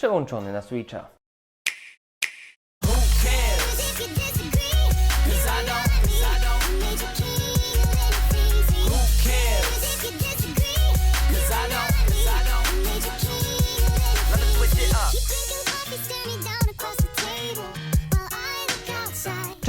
przełączony na Switcha.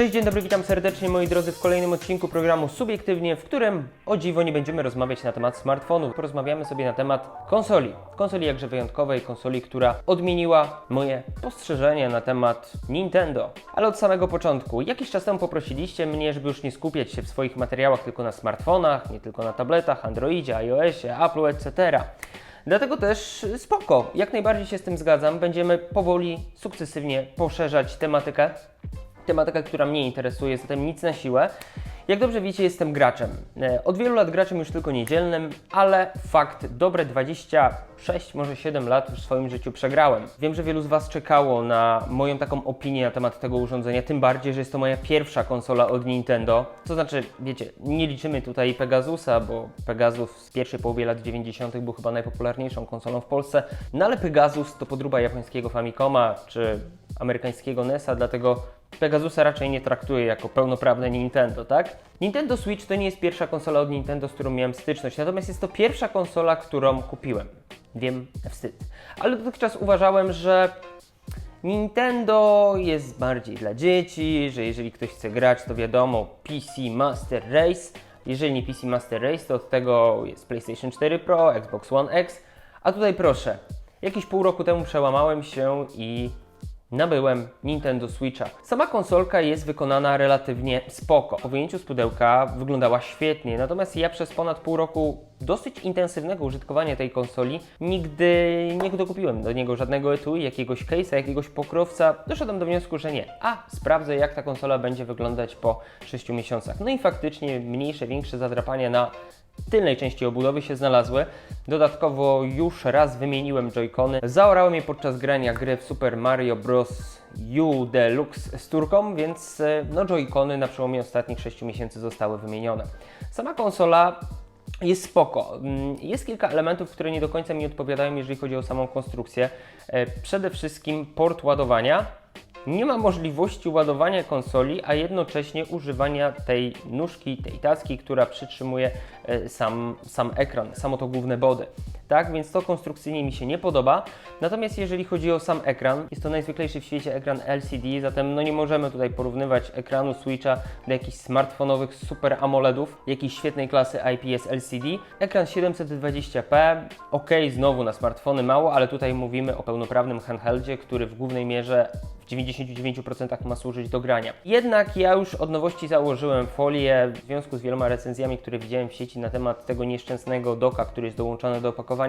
Cześć, dzień dobry, witam serdecznie moi drodzy w kolejnym odcinku programu Subiektywnie, w którym o dziwo nie będziemy rozmawiać na temat smartfonu. Porozmawiamy sobie na temat konsoli. Konsoli jakże wyjątkowej, konsoli, która odmieniła moje postrzeżenia na temat Nintendo. Ale od samego początku. Jakiś czas temu poprosiliście mnie, żeby już nie skupiać się w swoich materiałach tylko na smartfonach, nie tylko na tabletach, Androidzie, iOSie, Apple'u, etc. Dlatego też spoko, jak najbardziej się z tym zgadzam. Będziemy powoli, sukcesywnie poszerzać tematykę tematyka, która mnie interesuje, zatem nic na siłę. Jak dobrze wiecie, jestem graczem. E, Od wielu lat graczem już tylko niedzielnym, ale fakt, dobre 26, może 7 lat w swoim życiu przegrałem. Wiem, że wielu z Was czekało na moją taką opinię na temat tego urządzenia, tym bardziej, że jest to moja pierwsza konsola od Nintendo. To znaczy, wiecie, nie liczymy tutaj Pegasusa, bo Pegasus w pierwszej połowie lat 90. był chyba najpopularniejszą konsolą w Polsce, no ale Pegasus to podróba japońskiego Famicoma czy amerykańskiego NES-a, dlatego Pegasusa raczej nie traktuję jako pełnoprawne Nintendo, tak? Nintendo Switch to nie jest pierwsza konsola od Nintendo, z którą miałem styczność, natomiast jest to pierwsza konsola, którą kupiłem. Wiem, wstyd. Ale dotychczas uważałem, że Nintendo jest bardziej dla dzieci, że jeżeli ktoś chce grać, to wiadomo, PC Master Race. Jeżeli nie PC Master Race, to od tego jest PlayStation 4 Pro, Xbox One X. A tutaj proszę, jakieś pół roku temu przełamałem się i nabyłem Nintendo Switcha. Sama konsolka jest wykonana relatywnie spoko. Po wyjęciu z pudełka wyglądała świetnie, natomiast ja przez ponad pół roku dosyć intensywnego użytkowania tej konsoli nigdy nie dokupiłem do niego żadnego etui, jakiegoś case'a, jakiegoś pokrowca. Doszedłem do wniosku, że nie. A, sprawdzę jak ta konsola będzie wyglądać po 6 miesiącach. No i faktycznie mniejsze, większe zadrapania na tylnej części obudowy się znalazły. Dodatkowo już raz wymieniłem Joy-Cony. Zaorałem je podczas grania gry w Super Mario Bros. U Deluxe z turką, więc e, no Joy-Cony na przełomie ostatnich 6 miesięcy zostały wymienione. Sama konsola jest spoko. Mm, Jest kilka elementów, które nie do końca mi odpowiadają, jeżeli chodzi o samą konstrukcję. E, Przede wszystkim port ładowania. Nie ma możliwości ładowania konsoli, a jednocześnie używania tej nóżki, tej tacki, która przytrzymuje e, sam, sam ekran, samo to główne body. Tak, więc to konstrukcyjnie mi się nie podoba. Natomiast jeżeli chodzi o sam ekran, jest to najzwyklejszy w świecie ekran LCD, zatem no nie możemy tutaj porównywać ekranu Switcha do jakichś smartfonowych super AMOLEDów, jakiejś świetnej klasy IPS LCD. Ekran 720p, ok, znowu na smartfony mało, ale tutaj mówimy o pełnoprawnym handheldzie, który w głównej mierze w 99% ma służyć do grania. Jednak ja już od nowości założyłem folię w związku z wieloma recenzjami, które widziałem w sieci na temat tego nieszczęsnego doka, który jest dołączony do opakowania.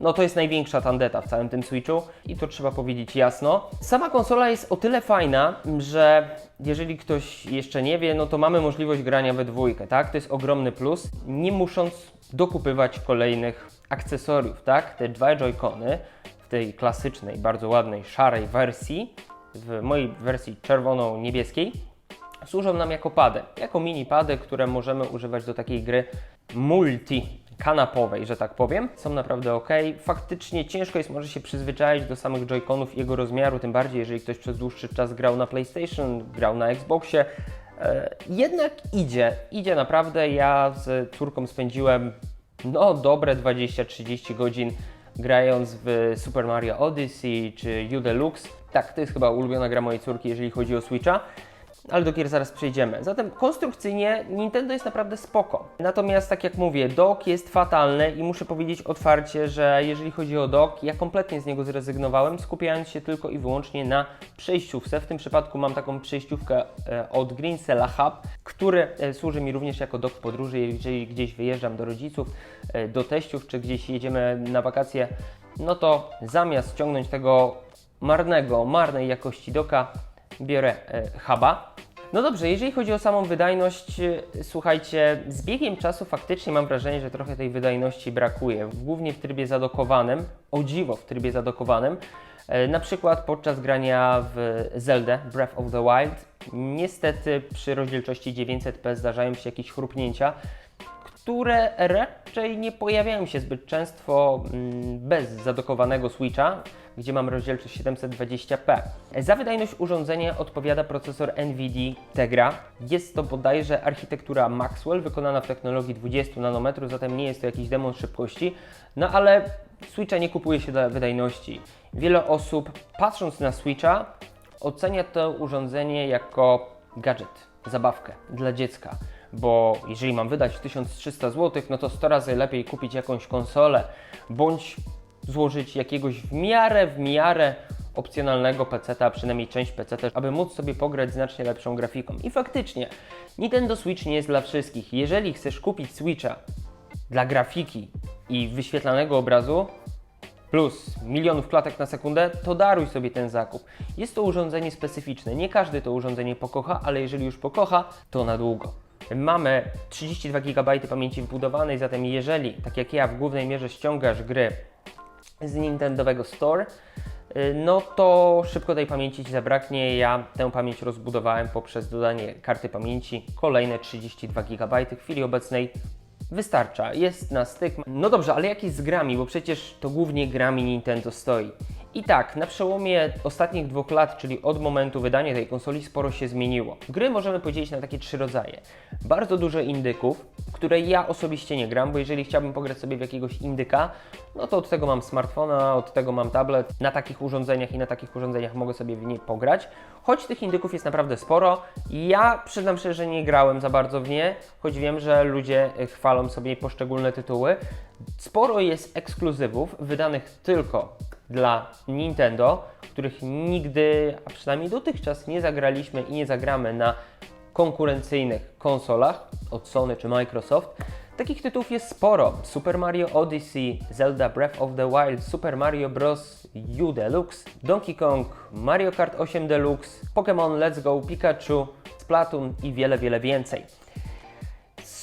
No to jest największa tandeta w całym tym Switchu i to trzeba powiedzieć jasno. Sama konsola jest o tyle fajna, że jeżeli ktoś jeszcze nie wie, no to mamy możliwość grania we dwójkę, tak? To jest ogromny plus, nie musząc dokupywać kolejnych akcesoriów, tak? Te dwa Joy-Cony w tej klasycznej, bardzo ładnej, szarej wersji, w mojej wersji czerwono-niebieskiej, służą nam jako pady, jako mini pady, które możemy używać do takiej gry multi kanapowej, że tak powiem. Są naprawdę ok. Faktycznie ciężko jest może się przyzwyczaić do samych Joy-Conów i jego rozmiaru, tym bardziej jeżeli ktoś przez dłuższy czas grał na PlayStation, grał na Xboxie. E, jednak idzie, idzie naprawdę. Ja z córką spędziłem no dobre 20-30 godzin grając w Super Mario Odyssey czy U Deluxe. Tak, to jest chyba ulubiona gra mojej córki, jeżeli chodzi o Switcha. Ale do gier zaraz przejdziemy. Zatem konstrukcyjnie Nintendo jest naprawdę spoko. Natomiast tak jak mówię, dock jest fatalny i muszę powiedzieć otwarcie, że jeżeli chodzi o dock, ja kompletnie z niego zrezygnowałem, skupiając się tylko i wyłącznie na przejściówce. W tym przypadku mam taką przejściówkę e, od Greensella Hub, który e, służy mi również jako dock podróży, jeżeli gdzieś wyjeżdżam do rodziców, e, do teściów, czy gdzieś jedziemy na wakacje, no to zamiast ściągnąć tego marnego, marnej jakości doka, biorę huba. No dobrze, jeżeli chodzi o samą wydajność, e, słuchajcie, z biegiem czasu faktycznie mam wrażenie, że trochę tej wydajności brakuje, głównie w trybie zadokowanym, o dziwo w trybie zadokowanym. E, Na przykład podczas grania w Zelda Breath of the Wild, niestety przy rozdzielczości 900p zdarzają się jakieś chrupnięcia, które zazwyczaj nie pojawiają się zbyt często mm, bez zadokowanego Switcha, gdzie mam rozdzielczość 720p. Za wydajność urządzenia odpowiada procesor NVIDIA Tegra. Jest to bodajże architektura Maxwell wykonana w technologii 20 nanometrów, zatem nie jest to jakiś demon szybkości, no ale Switcha nie kupuje się dla wydajności. Wiele osób patrząc na Switcha ocenia to urządzenie jako gadżet, zabawkę dla dziecka. Bo jeżeli mam wydać 1300 zł, no to 100 razy lepiej kupić jakąś konsolę bądź złożyć jakiegoś w miarę, w miarę opcjonalnego PC-a, przynajmniej część PC-a, aby móc sobie pograć znacznie lepszą grafiką. I faktycznie, Nintendo Switch nie jest dla wszystkich. Jeżeli chcesz kupić Switcha dla grafiki i wyświetlanego obrazu, plus milionów klatek na sekundę, to daruj sobie ten zakup. Jest to urządzenie specyficzne. Nie każdy to urządzenie pokocha, ale jeżeli już pokocha, to na długo. Mamy 32 GB pamięci wbudowanej, zatem jeżeli, tak jak ja, w głównej mierze ściągasz gry z Nintendowego Store, y, no to szybko tej pamięci Ci zabraknie. Ja tę pamięć rozbudowałem poprzez dodanie karty pamięci kolejne 32 GB. W chwili obecnej wystarcza, jest na styk. No dobrze, ale jak jest z grami, bo przecież to głównie grami Nintendo stoi. I tak, na przełomie ostatnich dwóch lat, czyli od momentu wydania tej konsoli, sporo się zmieniło. Gry możemy podzielić na takie trzy rodzaje. Bardzo dużo indyków, które ja osobiście nie gram, bo jeżeli chciałbym pograć sobie w jakiegoś indyka, no to od tego mam smartfona, od tego mam tablet. Na takich urządzeniach i na takich urządzeniach mogę sobie w nie pograć. Choć tych indyków jest naprawdę sporo, ja przyznam szczerze, że nie grałem za bardzo w nie, choć wiem, że ludzie y, chwalą sobie poszczególne tytuły. Sporo jest ekskluzywów wydanych tylko dla Nintendo, których nigdy, a przynajmniej dotychczas nie zagraliśmy i nie zagramy na konkurencyjnych konsolach od Sony czy Microsoft. Takich tytułów jest sporo. Super Mario Odyssey, Zelda Breath of the Wild, Super Mario Bros. U Deluxe, Donkey Kong, Mario Kart 8 Deluxe, Pokémon Let's Go Pikachu, Splatoon i wiele, wiele więcej.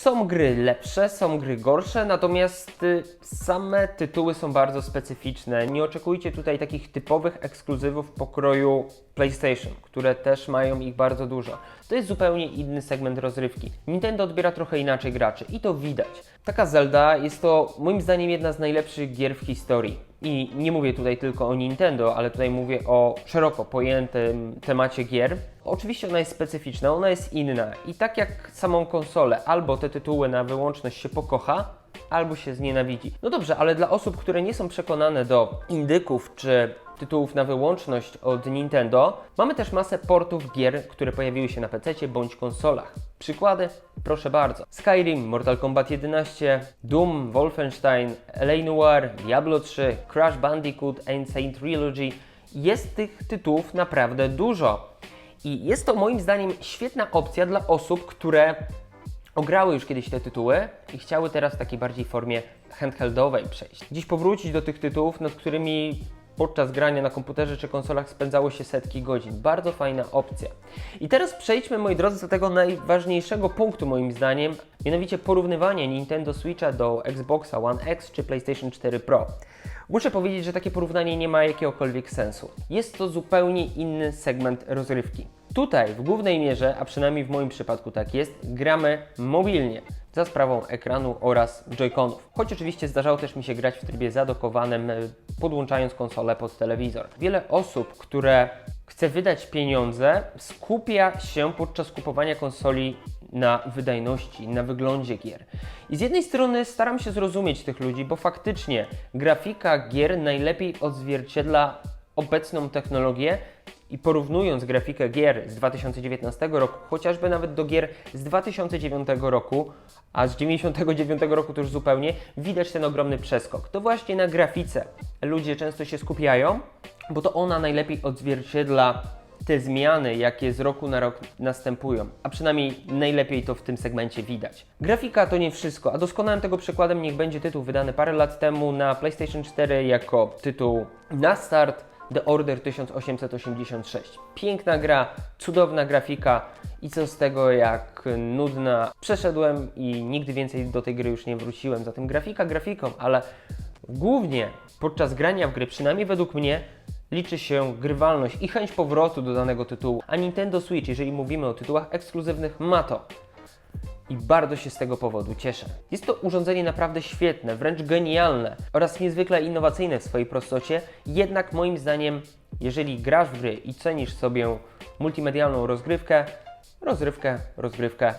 Są gry lepsze, są gry gorsze, natomiast y, same tytuły są bardzo specyficzne. Nie oczekujcie tutaj takich typowych ekskluzywów pokroju PlayStation, które też mają ich bardzo dużo. To jest zupełnie inny segment rozrywki. Nintendo odbiera trochę inaczej graczy i to widać. Taka Zelda jest to moim zdaniem jedna z najlepszych gier w historii. I nie mówię tutaj tylko o Nintendo, ale tutaj mówię o szeroko pojętym temacie gier. Oczywiście ona jest specyficzna, ona jest inna i tak jak samą konsolę, albo te tytuły na wyłączność się pokocha, albo się znienawidzi. No dobrze, ale dla osób, które nie są przekonane do indyków czy tytułów na wyłączność od Nintendo, mamy też masę portów gier, które pojawiły się na PC bądź konsolach. Przykłady? Proszę bardzo. Skyrim, Mortal Kombat 11, Doom, Wolfenstein, LA Noire, Diablo 3, Crash Bandicoot, Insane Trilogy. Jest tych tytułów naprawdę dużo. I jest to moim zdaniem świetna opcja dla osób, które ograły już kiedyś te tytuły i chciały teraz w takiej bardziej formie handheldowej przejść. Dziś powrócić do tych tytułów, nad którymi podczas grania na komputerze czy konsolach spędzało się setki godzin. Bardzo fajna opcja. I teraz przejdźmy, moi drodzy, do tego najważniejszego punktu moim zdaniem, mianowicie porównywanie Nintendo Switcha do Xboxa One X czy PlayStation 4 Pro. Muszę powiedzieć, że takie porównanie nie ma jakiegokolwiek sensu. Jest to zupełnie inny segment rozrywki. Tutaj w głównej mierze, a przynajmniej w moim przypadku tak jest, gramy mobilnie za sprawą ekranu oraz joyconów. Choć oczywiście zdarzało też mi się grać w trybie zadokowanym, e, podłączając konsolę pod telewizor. Wiele osób, które chce wydać pieniądze, skupia się podczas kupowania konsoli na wydajności, na wyglądzie gier. I z jednej strony staram się zrozumieć tych ludzi, bo faktycznie grafika gier najlepiej odzwierciedla obecną technologię i porównując grafikę gier z 2019 roku, chociażby nawet do gier z 2009 roku, a z 99 roku to już zupełnie, widać ten ogromny przeskok. To właśnie na grafice ludzie często się skupiają, bo to ona najlepiej odzwierciedla te zmiany, jakie z roku na rok następują, a przynajmniej najlepiej to w tym segmencie widać. Grafika to nie wszystko, a doskonałym tego przykładem niech będzie tytuł wydany parę lat temu na PlayStation 4 jako tytuł na start The Order 1886. Piękna gra, cudowna grafika i co z tego jak nudna. Przeszedłem i nigdy więcej do tej gry już nie wróciłem. Zatem grafika grafiką, ale głównie podczas grania w gry, przynajmniej według mnie, liczy się grywalność i chęć powrotu do danego tytułu. A Nintendo Switch, jeżeli mówimy o tytułach ekskluzywnych, ma to. I bardzo się z tego powodu cieszę. Jest to urządzenie naprawdę świetne, wręcz genialne oraz niezwykle innowacyjne w swojej prostocie, jednak moim zdaniem, jeżeli grasz w gry i cenisz sobie multimedialną rozgrywkę, rozrywkę, rozgrywkę,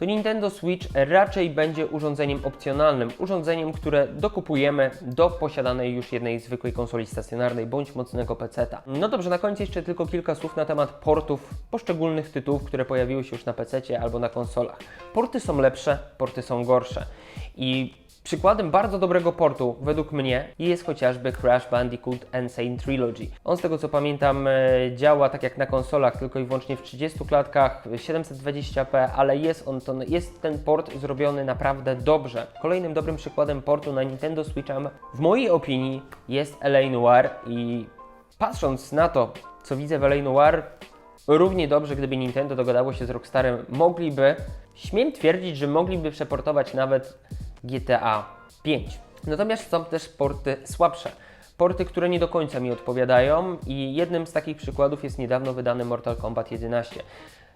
to Nintendo Switch raczej będzie urządzeniem opcjonalnym, urządzeniem, które dokupujemy do posiadanej już jednej zwykłej konsoli stacjonarnej bądź mocnego PC-ta. No dobrze, na koniec jeszcze tylko kilka słów na temat portów poszczególnych tytułów, które pojawiły się już na PC albo na konsolach. Porty są lepsze, porty są gorsze. I Przykładem bardzo dobrego portu, według mnie, jest chociażby Crash Bandicoot Insane Trilogy. On z tego co pamiętam e, działa tak jak na konsolach, tylko i wyłącznie w 30 klatkach, 720p, ale jest, on, to, jest ten port zrobiony naprawdę dobrze. Kolejnym dobrym przykładem portu na Nintendo Switcha, w mojej opinii, jest LA Noir i patrząc na to, co widzę w LA Noir, Równie dobrze, gdyby Nintendo dogadało się z Rockstarem, mogliby, śmiem twierdzić, że mogliby przeportować nawet GTA 5. Natomiast są też porty słabsze. Porty, które nie do końca mi odpowiadają i jednym z takich przykładów jest niedawno wydany Mortal Kombat 11.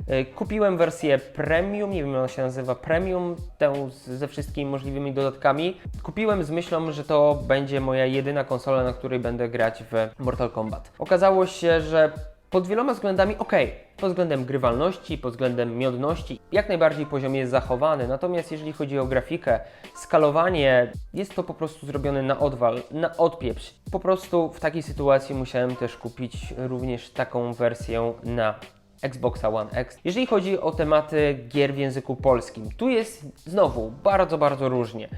Yy, Kupiłem wersję premium, nie wiem ona się nazywa, premium, tę ze wszystkimi możliwymi dodatkami. Kupiłem z myślą, że to będzie moja jedyna konsola, na której będę grać w Mortal Kombat. Okazało się, że pod wieloma względami ok. Pod względem grywalności, pod względem miodności, jak najbardziej poziom jest zachowany. Natomiast jeżeli chodzi o grafikę, skalowanie, jest to po prostu zrobione na odwal, na odpieprz. Po prostu w takiej sytuacji musiałem też kupić również taką wersję na Xboxa One X. Jeżeli chodzi o tematy gier w języku polskim, tu jest znowu bardzo, bardzo różnie.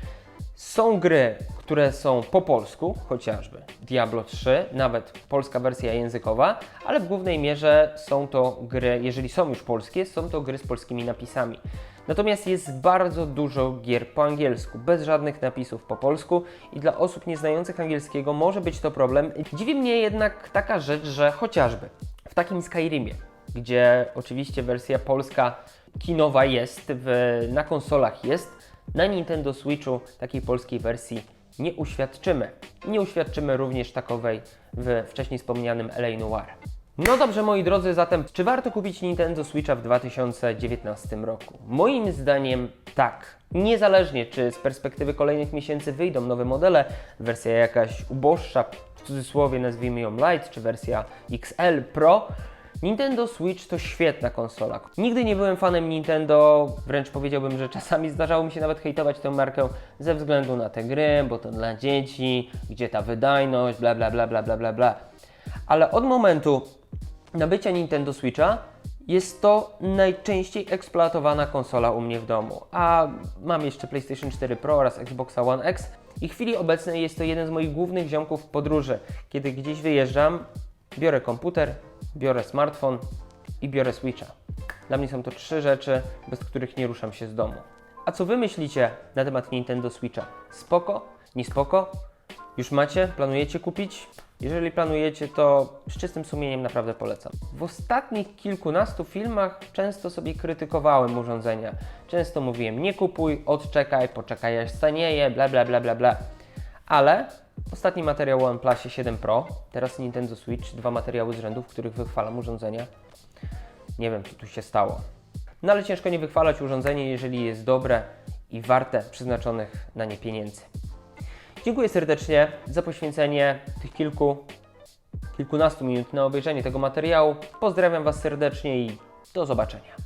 Są gry, które są po polsku, chociażby Diablo 3, nawet polska wersja językowa, ale w głównej mierze są to gry, jeżeli są już polskie, są to gry z polskimi napisami. Natomiast jest bardzo dużo gier po angielsku, bez żadnych napisów po polsku i dla osób nieznających angielskiego może być to problem. Dziwi mnie jednak taka rzecz, że chociażby w takim Skyrimie, gdzie oczywiście wersja polska kinowa jest, w, na konsolach jest, na Nintendo Switchu takiej polskiej wersji nie uświadczymy. Nie uświadczymy również takowej w wcześniej wspomnianym LA Noir. No dobrze, moi drodzy, zatem czy warto kupić Nintendo Switcha w 2019 roku? Moim zdaniem tak. Niezależnie czy z perspektywy kolejnych miesięcy wyjdą nowe modele, wersja jakaś uboższa, w cudzysłowie nazwijmy ją Lite, czy wersja XL Pro, Nintendo Switch to świetna konsola. Nigdy nie byłem fanem Nintendo, wręcz powiedziałbym, że czasami zdarzało mi się nawet hejtować tę markę ze względu na te gry, bo to dla dzieci, gdzie ta wydajność, bla bla bla bla bla bla bla. Ale od momentu nabycia Nintendo Switcha jest to najczęściej eksploatowana konsola u mnie w domu. A mam jeszcze PlayStation 4 Pro oraz Xboxa One X i w chwili obecnej jest to jeden z moich głównych ziomków w podróży. Kiedy gdzieś wyjeżdżam, biorę komputer, biorę smartfon i biorę Switcha. Dla mnie są to trzy rzeczy, bez których nie ruszam się z domu. A co Wy myślicie na temat Nintendo Switcha? Spoko? Nie spoko? Już macie? Planujecie kupić? Jeżeli planujecie, to z czystym sumieniem naprawdę polecam. W ostatnich kilkunastu filmach często sobie krytykowałem urządzenia. Często mówiłem nie kupuj, odczekaj, poczekaj aż stanieje, bla bla bla bla bla. Ale ostatni materiał o OnePlusie 7 Pro, teraz Nintendo Switch, dwa materiały z rzędu, w których wychwalam urządzenia. Nie wiem, co tu się stało. No ale ciężko nie wychwalać urządzenie, jeżeli jest dobre i warte przeznaczonych na nie pieniędzy. Dziękuję serdecznie za poświęcenie tych kilku, kilkunastu minut na obejrzenie tego materiału. Pozdrawiam Was serdecznie i do zobaczenia.